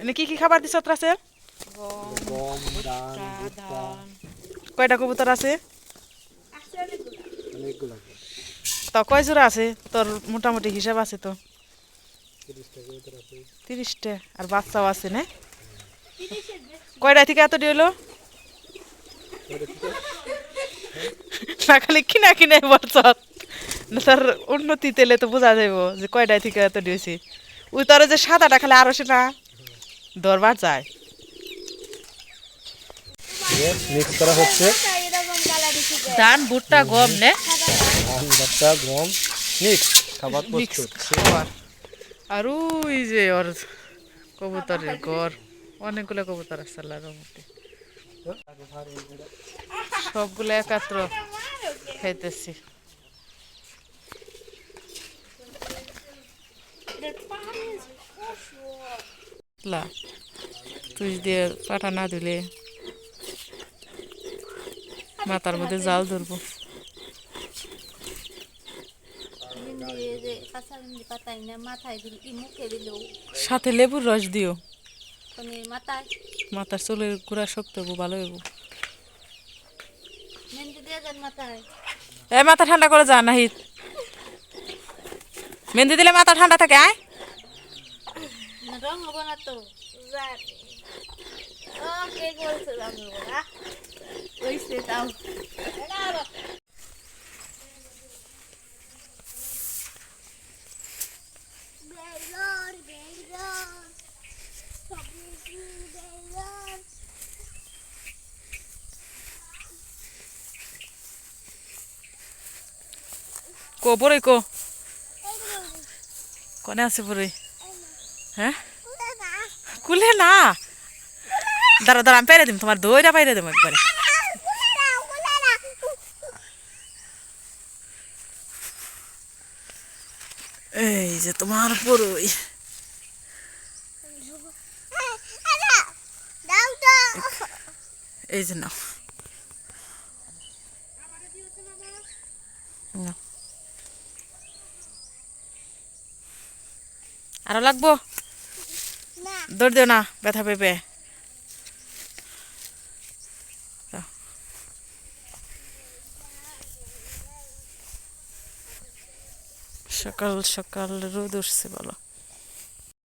এনে কি খাবার দিছ আছে? কয়টা কবুতর আছে? তো কয় জোড়া আছে? তোর মোটামুটি হিসাব আছে তো। তিরিশটা আর বাচ্চাও আছে না? কয়টা থেকে এত হলো? না খালি কিনা কিনে বছর তার উন্নতি তেলে তো বোঝা যাইব যে কয়টায় থেকে এত দিয়েছি ওই তোর যে সাদাটা খালি আরও সেটা দরবার যায়। মিক্স করা হচ্ছে। ধান ভুট্টা গম নে। ধান ভুট্টা গম মিক্স খাবার প্রস্তুত। আর ওই যে ওর কবুতরের ঘর অনেকগুলো কবুতর আছে আল্লাহর রহমতে। সবগুলো একাত্র খাইতেছি। লা, তুই দিয়ে পাটা না দিলে মাথার মধ্যে জাল ধরবো। সাথে লেবুর রস দিও। মাথার চুলের গুড়া শক্ত হব, ভালো হব। এ, মাথা ঠান্ডা করে যা নাহিত মেহেন্দি দিলে মাথা ঠান্ডা থাকে, আয়। রং হব না তো। জানি। ও কে বলছে রং হব না? ওইসে তাও। কো? বড়ই কো কনে আছে বড়ই হ্যাঁ? কুলে না। দাঁড়া দাঁড়া আমি পেরে দিম তোমার দইটা পাইরে দেবো একবারে। এই যে তোমার বড়ই এই যে নাও। আরও লাগবো? দৌড় দিও না ব্যথা পেপে। সকাল সকাল রোদ উঠছে বলো